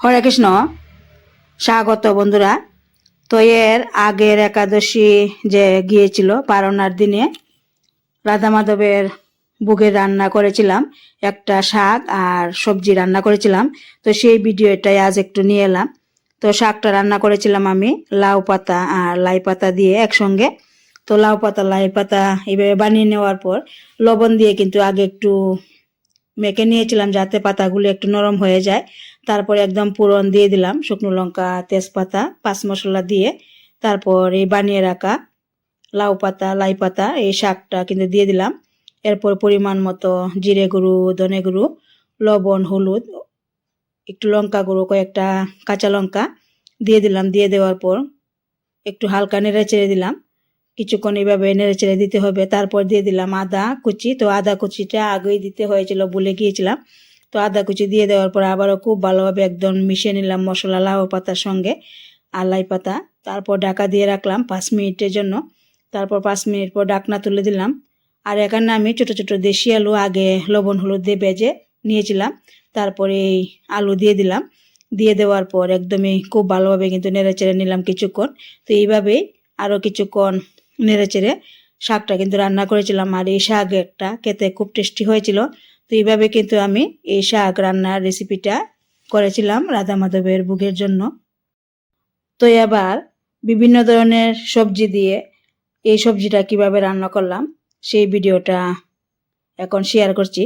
হরে কৃষ্ণ। স্বাগত বন্ধুরা। তো এর আগের একাদশী যে গিয়েছিল পারনার দিনে, রাধা মাধবের বুকের রান্না করেছিলাম, একটা শাক আর সবজি রান্না করেছিলাম। তো সেই ভিডিওটাই আজ একটু নিয়ে এলাম। তো শাকটা রান্না করেছিলাম আমি, লাউ পাতা আর লাই পাতা দিয়ে একসঙ্গে। তো লাউ পাতা, লাই পাতা এইভাবে বানিয়ে নেওয়ার পর লবণ দিয়ে কিন্তু আগে একটু মেখে নিয়েছিলাম যাতে পাতাগুলো একটু নরম হয়ে যায়। তারপর একদম পুরন দিয়ে দিলাম শুকনো লঙ্কা, তেজপাতা, পাঁচ মশলা দিয়ে। তারপর এই বানিয়ে রাখা লাউ পাতা, লাই পাতা, এই শাকটা কিন্তু দিয়ে দিলাম। এরপর পরিমাণ মতো জিরে গুঁড়ো, ধনে গুঁড়ো, লবণ, হলুদ, একটু লঙ্কা গুঁড়ো, কয়েকটা কাঁচা লঙ্কা দিয়ে দিলাম। দিয়ে দেওয়ার পর একটু হালকা নেড়ে চেড়ে দিলাম। কিছুক্ষণ এভাবে নেড়ে চেড়ে দিতে হবে। তারপর দিয়ে দিলাম আদা কুচি। তো আদা কুচিটা আগেই দিতে হয়েছিল বলে গিয়েছিলাম। তো আদা কুচি দিয়ে দেওয়ার পর আবারও খুব ভালোভাবে একদম মিশিয়ে নিলাম মশলা, লাউ পাতার সঙ্গে আর লাই পাতা। তারপর ঢাকা দিয়ে রাখলাম পাঁচ মিনিটের জন্য। তারপর পাঁচ মিনিট পর ডাকনা তুলে দিলাম। আর এখানে আমি ছোট, ছোটো দেশি আলু, আগে লবণ, হলুদ দিয়ে বেজে নিয়েছিলাম। তারপরে এই আলু দিয়ে দিলাম। দিয়ে দেওয়ার পর একদমই খুব ভালোভাবে কিন্তু নেড়ে চেড়ে নিলাম কিছুক্ষণ। তো এইভাবেই আরও কিছুক্ষণ নেড়ে চেড়ে শাকটা কিন্তু রান্না করেছিলাম আর এই শাক একটা খেতে খুব টেস্টি হয়েছিল। তো এইভাবে কিন্তু আমি এই শাক রান্নার রেসিপিটা করেছিলাম রাধা মাধবের বুকের জন্য। তো এবার বিভিন্ন ধরনের সবজি দিয়ে এই সবজিটা কীভাবে রান্না করলাম সেই ভিডিওটা এখন শেয়ার করছি।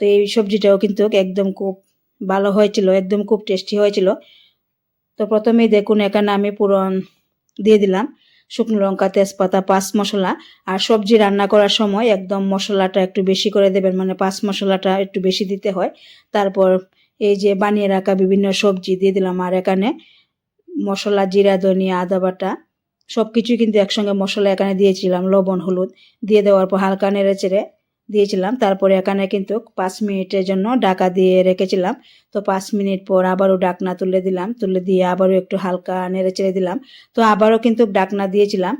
তো এই সবজিটাও কিন্তু একদম খুব ভালো হয়েছিল, একদম খুব টেস্টি হয়েছিল। তো প্রথমেই দেখুন এখানে আমি পুরন দিয়ে দিলাম। শুকনো লঙ্কা, তেজপাতা, পাঁচ মশলা আর সবজি রান্না করার সময় একদম মশলাটা একটু বেশি করে দেবেন মানে পাঁচ মশলাটা একটু বেশি দিতে হয়। তারপর এই যে বানিয়ে রাখা বিভিন্ন সবজি দিয়ে দিলাম, আর এখানে মশলা, জিরা, ধনিয়া, আদা বাটা সব কিছুই কিন্তু একসঙ্গে মশলা এখানে দিয়েছিলাম, লবণ, হলুদ, দিয়ে দেওয়ার পর হালকা নেড়ে চেড়ে দিয়েছিলাম। তারপরে এখানে কিন্তু পাঁচ মিনিটের জন্য ডাকা দিয়ে রেখেছিলাম। তো পাঁচ মিনিট পর আবারও ডাকনা তুলে দিলাম। তুলে দিয়ে আবারও একটু হালকা নেড়ে চেড়ে দিলাম। তো আবারও কিন্তু ডাকনা দিয়েছিলাম।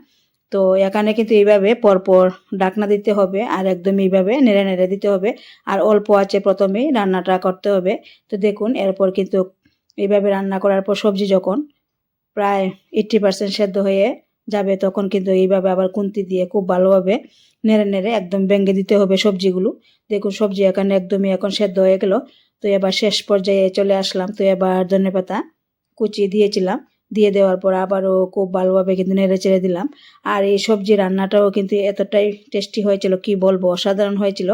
তো এখানে কিন্তু এইভাবে পরপর ডাকনা দিতে হবে আর একদম এইভাবে নেড়ে নেড়ে দিতে হবে। আর অল্প আছে প্রথমেই রান্নাটা করতে হবে। তো দেখুন, এরপর কিন্তু এইভাবে রান্না করার পর সবজি যখন প্রায় এইট্টি পার্সেন্ট সেদ্ধ হয়ে যাবে, তখন কিন্তু এইভাবে আবার কুন্তি দিয়ে খুব ভালোভাবে নেড়ে নেড়ে একদম ব্যঙ্গে দিতে হবে সবজিগুলো। দেখুন, সবজি এখানে একদমই এখন সেদ্ধ হয়ে গেল। তো এবার শেষ পর্যায়ে চলে আসলাম। তো এবার ধনে পাতা কুচি দিয়েছিলাম। দিয়ে দেওয়ার পর আবারও খুব ভালোভাবে কিন্তু নেড়ে চেড়ে দিলাম। আর এই সবজি রান্নাটাও কিন্তু এতটাই টেস্টি হয়েছিল, কি বলব, অসাধারণ হয়েছিল।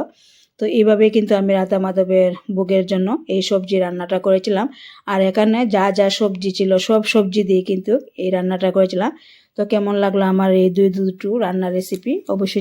তো এইভাবে কিন্তু আমি রাতা মাধবের বুকের জন্য এই সবজি রান্নাটা করেছিলাম। আর এখানে যা যা সবজি ছিল, সব সবজি দিয়ে কিন্তু এই রান্নাটা করেছিলাম। তো কেমন লাগল আমার এই দুই দুটো রান্নার রেসিপি অবশ্যই